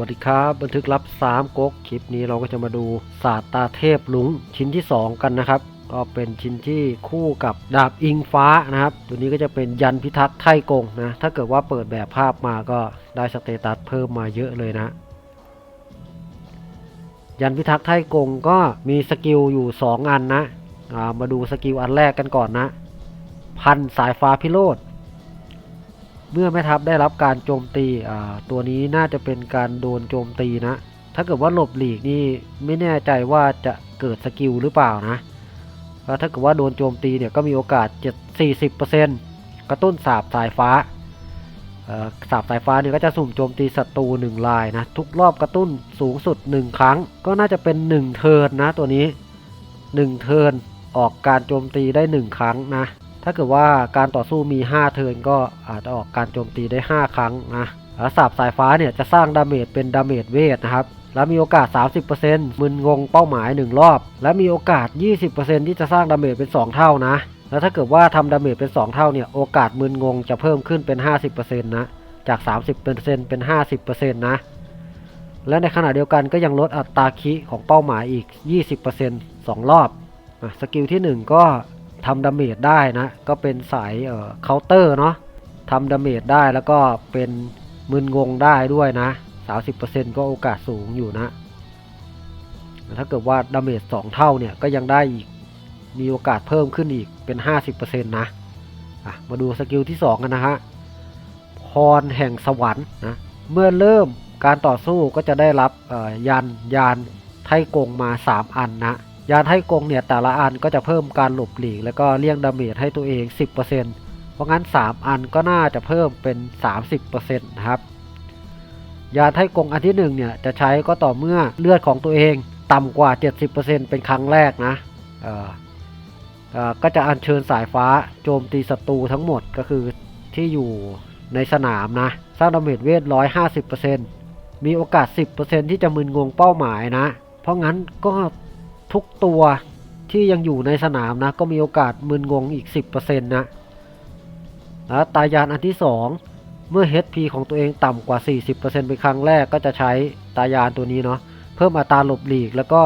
วัสดีครับบันทึกลับ3ก๊กคลิปนี้เราก็จะมาดูศาสตาเทพลุงชิ้นที่ 2 กันนะครับ ก็เป็นชิ้นที่คู่กับดาบอิงฟ้านะครับ ตัวนี้ก็จะเป็นยันพิทักษ์ไทกงนะถ้าเกิดว่าเปิดแบบภาพมาก็ได้สเตตัสเพิ่มมาเยอะเลยนะ ยันพิทักษ์ไทกงก็มีสกิลอยู่ 2 อันนะามาดูสกิลอันแรกกันก่อนนะ พันสายฟ้าพิโรธ เมื่อแม่ทัพได้รับการโจมตีตัวนี้น่าจะเป็นการโดนโจมตีนะ ถ้าเกิดว่าหลบหลีกนี่ไม่แน่ใจว่าจะเกิดสกิลหรือเปล่านะแล้วถ้าเกิดว่าโดนโจมตีเนี่ยก็มีโอกาส 7 40%กระตุ้นสาบสายฟ้าสาบสายฟ้าเนี่ยก็จะสุ่มโจมตีศัตรู1ลายนะทุกรอบกระตุ้นสูงสุด 1 ครั้ง ก็น่าจะเป็น 1 เทิร์นนะตัวนี้ 1 เทิร์นออกการโจมตีได้ 1 ครั้งนะ ถ้าเกิดว่าการต่อสู้มี 5 เทิร์นก็อาจจะออกการโจมตีได้ 5 ครั้งนะแล้วสาบสายฟ้าเนี่ยจะสร้างดาเมจเป็นดาเมจเวทนะครับ แล้วมีโอกาส 30%มึนงงเป้าหมาย 1 รอบ และมีโอกาส 20%ที่จะสร้างดาเมจเป็น 2 เท่านะ แล้วถ้าเกิดว่าทำดาเมจเป็น 2 เท่าเนี่ยโอกาสมึนงงจะเพิ่มขึ้นเป็น 50%นะจาก 30%เป็น 50%นะและในขณะเดียวกันก็ยังลดอัตราคิของเป้าหมายอีก 20% 2 รอบอะสกิลที่ 1 ก็ ทำดาเมจได้นะ ก็เป็นสายเอ่อเคาน์เตอร์เนาะทำดาเมจได้แล้วก็เป็นมึนงงได้ด้วยนะ 30%ก็โอกาสสูงอยู่นะ ถ้าเกิดว่าดาเมจ2เท่าเนี่ยก็ยังได้อีก มีโอกาสเพิ่มขึ้นอีกเป็น 50%นะอะมาดูสกิลที่ 2 กันนะฮะ พรแห่งสวรรค์นะ เมื่อเริ่มการต่อสู้ก็จะได้รับยันยานไทกงมา 3 อันนะ ยานไทกงเนี่ยแต่ละอันก็จะเพิ่มการหลบหลีก แล้วก็เลี่ยงดาเมจให้ตัวเอง 10%เพราะงั้น 3 อันก็น่าจะเพิ่มเป็น 30%นะครับ ยาไทกงอันที่1เนี่ยจะใช้ก็ต่อเมื่อเลือดของตัวเองต่ำกว่า 70%เป็นครั้งแรกนะก็จะอัญเชิญสายฟ้าโจมตีศัตรูทั้งหมดก็คือที่อยู่ในสนามนะ สร้างดาเมจเวท 150%มีโอกาส 10%ที่จะมึนงงเป้าหมายนะ เพราะงั้นก็ ทุกตัวที่ยังอยู่ในสนามนะ ก็มีโอกาสมึนงงอีก 10%นะแล้วตายานอันที่ 2 เมื่อ HP ของตัวเองต่ำกว่า 40%เป็นครั้งแรกก็จะใช้ตายานตัวนี้เนาะเพิ่มอัตราหลบหลีก แล้วก็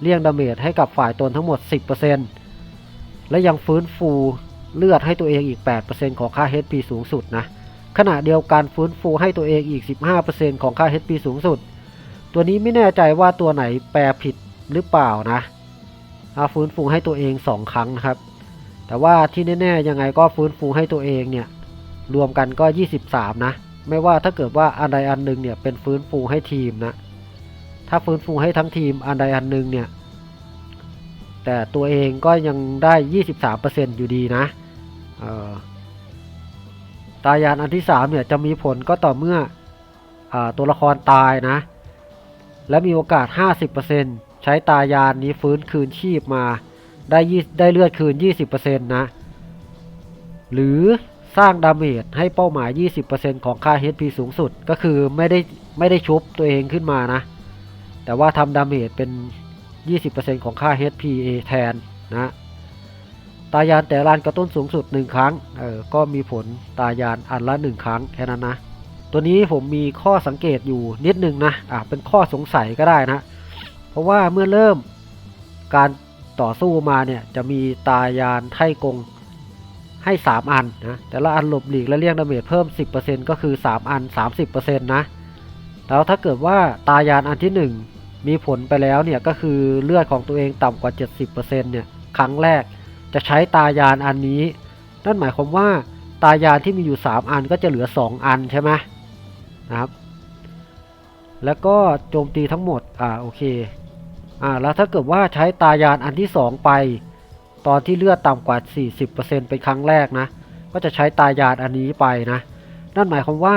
เลี่ยงดาเมจให้กับฝ่ายตนทั้งหมด 10%และยังฟื้นฟูเลือดให้ตัวเองอีก 8%ของค่า HP สูงสุดนะขณะเดียวกันฟื้นฟูให้ตัวเองอีก 15%ของค่า HP สูงสุด ตัวนี้ไม่แน่ใจว่าตัวไหนแปลผิด หรือเปล่านะอาฟื้นฟูให้ตัวเอง2ครั้งนะครับ แต่ว่าที่แน่ๆยังไงก็ฟื้นฟูให้ตัวเองเนี่ยรวมกันก็ 23 นะ ไม่ว่าถ้าเกิดว่าอันใดอันหนึ่งเนี่ยเป็นฟื้นฟูให้ทีมนะ ถ้าฟื้นฟูให้ทั้งทีมอันใดอันหนึ่งเนี่ย แต่ตัวเองก็ยังได้ 23%อยู่ดีนะตายานอันที่3เนี่ยจะมีผลก็ต่อเมื่ออตัวละครตายนะ และมีโอกาส 50% ช้ตายานนี้ฟื้นคืนชีพมาได้ได้เลือดคืน 20%นะ หรือสร้างดาเมจให้เป้าหมาย 20%ของค่า HP สูงสุดก็คือไม่ได้ไม่ได้ชุบตัวเองขึ้นมานะ แต่ว่าทำดาเมจเป็น 20%ของค่า HP แทนนะตายานแต่ละอันกระตุ้นสูงสุด 1 ครั้ง เออ ก็มีผลตายานอันละ 1 ครั้งแค่นั้นนะ ตัวนี้ผมมีข้อสังเกตอยู่นิดนึงนะ อะ เป็นข้อสงสัยก็ได้นะ ราะว่าเมื่อเริ่มการต่อสู้มาเนี่ยจะมีตายานไทกงให้ 3 อันนะแต่ละอันหลบหลีกและเลี่ยงดาเมจเพิ่ม 10%ก็คือ 3 อัน 30%นะแล้วถ้าเกิดว่าตายานอันที่ 1 มีผลไปแล้วเนี่ยก็คือเลือดของตัวเองต่ำกว่า 70%เนี่ยครั้งแรกจะใช้ตายานอันนี้ นั่นหมายความว่าตายานที่มีอยู่ 3 อันก็จะเหลือ 2 อันใช่ไหมนะครับแล้วก็โจมตีทั้งหมด อ่า โอเค อ่าแล้วถ้าเกิดว่าใช้ตายานอันที่ 2 ไป ตอนที่เลือดต่ำกว่า 40%เป็นครั้งแรกนะ ก็จะใช้ตายานอันนี้ไปนะ นั่นหมายความว่า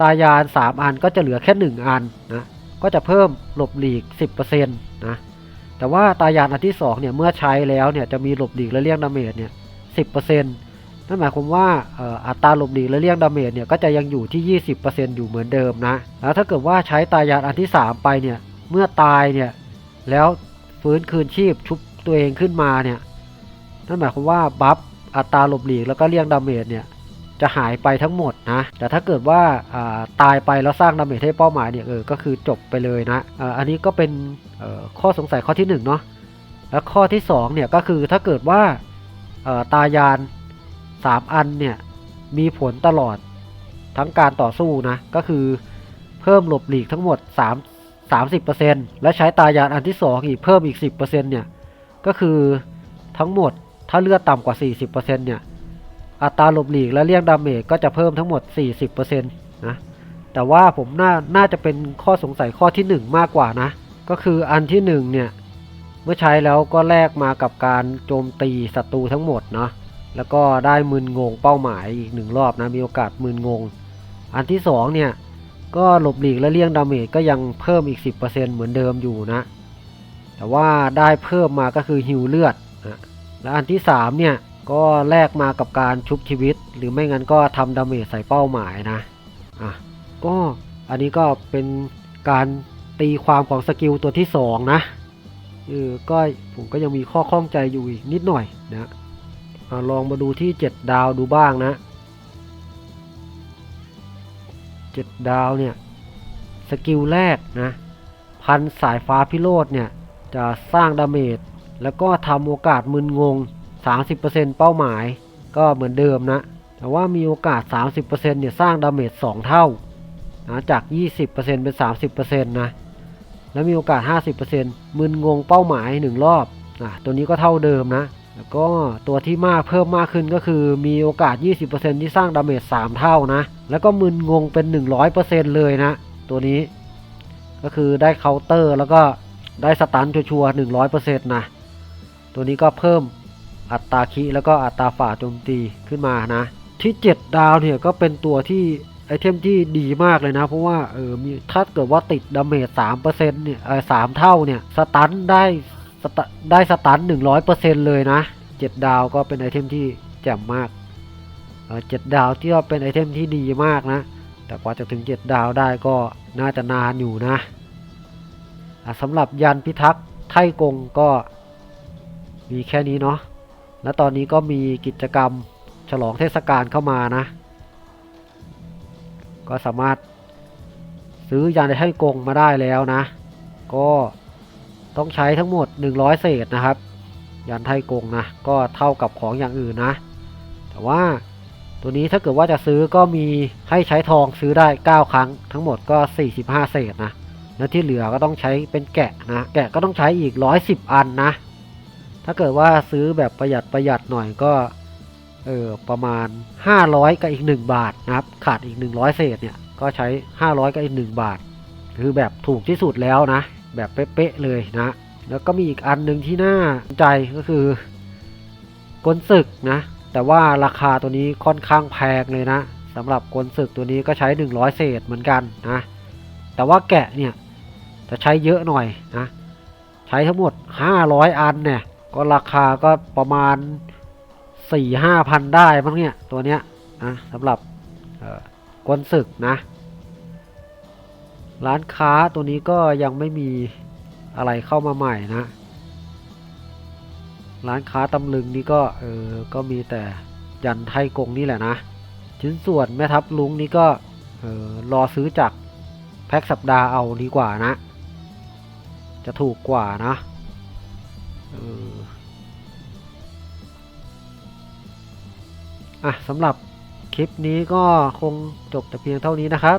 ตายาน 3 อันก็จะเหลือแค่ 1 อันนะก็จะเพิ่มหลบหลีก 10%นะแต่ว่าตายานอันที่2เนี่ยเมื่อใช้แล้วเนี่ยจะมีหลบหลีกและเลี่ยงดาเมจเนี่ย10%นั่นหมายความว่าอัตราหลบหลีกและเลี่ยงดาเมจเนี่ยก็จะยังอยู่ที่ 20%อยู่เหมือนเดิมนะแล้วถ้าเกิดว่าใช้ตายานอันที่ 3 ไปเนี่ยเมื่อตายเนี่ย แล้วฟื้นคืนชีพชุบตัวเองขึ้นมาเนี่ยนั่นหมายความว่าบัฟอัตราหลบหลีกแล้วก็เลี่ยงดาเมจเนี่ยจะหายไปทั้งหมดนะ แต่ถ้าเกิดว่าาตายไปแล้วสร้างดาเมจให้เป้าหมายเนี่ยเออก็คือจบไปเลยนะออันนี้ก็เป็นข้อสงสัยข้อที่หนึ่งเนาะแล้วข้อที่สองเนี่ยก็คือถ้าเกิดว่าตายานสามอันเนี่ยมีผลตลอดทั้งการต่อสู้นะก็คือเพิ่มหลบหลีกทั้งหมด 3 30%และใช้ตายานอันที่สองอีกเพิ่มอีก 10%เนี่ย ก็คือทั้งหมดถ้าเลือดต่ำกว่า 40%เนี่ย อัตราหลบหลีกและเลี่ยงดาเมจก็จะเพิ่มทั้งหมด 40%นะ แต่ว่าผมน่าน่าจะเป็นข้อสงสัยข้อที่ 1 มากกว่านะ ก็คืออันที่ 1 เนี่ย เมื่อใช้แล้วก็แลกมากับการโจมตีศัตรูทั้งหมดเนาะ แล้วก็ได้มึนงงเป้าหมายอีกหนึ่งรอบนะ มีโอกาสมึนงง อันที่ 2 เนี่ย ก็หลบหลีกและเลี่ยงดาเมจก็ยังเพิ่มอีก 10%เหมือนเดิมอยู่นะ แต่ว่าได้เพิ่มมาก็คือฮิวเลือดนะและอันที่ 3 เนี่ย ก็แลกมากับการชุบชีวิต หรือไม่งั้นก็ทำดาเมจใส่เป้าหมายนะอะก็อันนี้ก็เป็นการตีความของสกิลตัวที่ 2 นะเออก็ผมก็ยังมีข้อข้องใจอยู่อีกนิดหน่อยนะอะลองมาดูที่ 7 ดาวดูบ้างนะ 7ดาวเนี่ยสกิลแรกนะพันสายฟ้าพิโรธเนี่ยจะสร้างดาเมจแล้วก็ทำโอกาสมึนงง 30%เป้าหมายก็เหมือนเดิมนะ แต่ว่ามีโอกาส 30%เนี่ยสร้างดาเมจ2เท่านะจาก 20%เป็น 30%นะแล้วมีโอกาส 50%มึนงงเป้าหมาย 1 รอบนะตัวนี้ก็เท่าเดิมนะ แล้วก็ตัวที่มากเพิ่มมากขึ้นก็คือมีโอกาส 20%ที่สร้างดาเมจ3 เท่านะ แล้วก็มึนงงเป็น 100%เลยนะ ตัวนี้ก็คือได้เคาน์เตอร์แล้วก็ได้สตันชัวร์ๆ100%นะ ตัวนี้ก็เพิ่มอัตราคิแล้วก็อัตราฝ่าโจมตีขึ้นมานะ ที่ 7 ดาวเนี่ยก็เป็นตัวที่ไอเทมที่ดีมากเลยนะ เพราะว่าเออมีถ้าเกิดว่าติดดาเมจ3%เปอร์เซ็นต์เนี่ยสามเท่าเนี่ย สตันได้ ได้สตัน100%เปอร์เซ็นเลยนะ7ดดาวก็เป็นไอเทมที่แจ่มมากเจ็ดดาวที่ว่าเป็นไอเทมที่ดีมากนะ แต่กว่าจะถึง7ดดาวได้ก็น่าจะนานอยู่นะสำหรับยันพิทักษ์ไทกงก็มีแค่นี้เนาะและตอนนี้ก็มีกิจกรรมฉลองเทศกาลเข้ามานะ ก็สามารถซื้อยันไทกงมาได้แล้วนะ ก็ ต้องใช้ทั้งหมด 100 เศษนะครับ ยันไทกงนะ ก็เท่ากับของอย่างอื่นนะ แต่ว่าตัวนี้ถ้าเกิดว่าจะซื้อก็มีให้ใช้ทองซื้อได้ 9 ครั้ง ทั้งหมดก็ 45 เศษนะ แล้วที่เหลือก็ต้องใช้เป็นแกะนะ แกะก็ต้องใช้อีก 110 อันนะ ถ้าเกิดว่าซื้อแบบประหยัดประหยัดหน่อยก็เออประมาณ 500 กับอีก 1 บาทนะครับ ขาดอีก 100 เศษเนี่ยก็ใช้ 500 กับอีก 1 บาท คือแบบถูกที่สุดแล้วนะ แบบเป๊ะๆเลยนะ แล้วก็มีอีกอันหนึ่งที่น่าสนใจก็คือกลศึกนะ แต่ว่าราคาตัวนี้ค่อนข้างแพงเลยนะสำหรับกลศึกตัวนี้ก็ใช้ 100 เศษเหมือนกันนะ แต่ว่าแกะเนี่ยจะใช้เยอะหน่อยนะ ใช้ทั้งหมด 500 อันเนี่ย ก็ราคาก็ประมาณ 4-5พันได้มั้งเนี่ยตัวเนี้ยนะสำหรับกลศึกนะ ร้านค้าตัวนี้ก็ยังไม่มีอะไรเข้ามาใหม่นะ ร้านค้าตำลึงนี่ก็เออก็มีแต่ยันไทกงนี่แหละนะ ชิ้นส่วนแม่ทัพลุงนี่ก็เออรอซื้อจากแพ็คสัปดาห์เอาดีกว่านะ จะถูกกว่านะเอออะสำหรับคลิปนี้ก็คงจบแต่เพียงเท่านี้นะครับ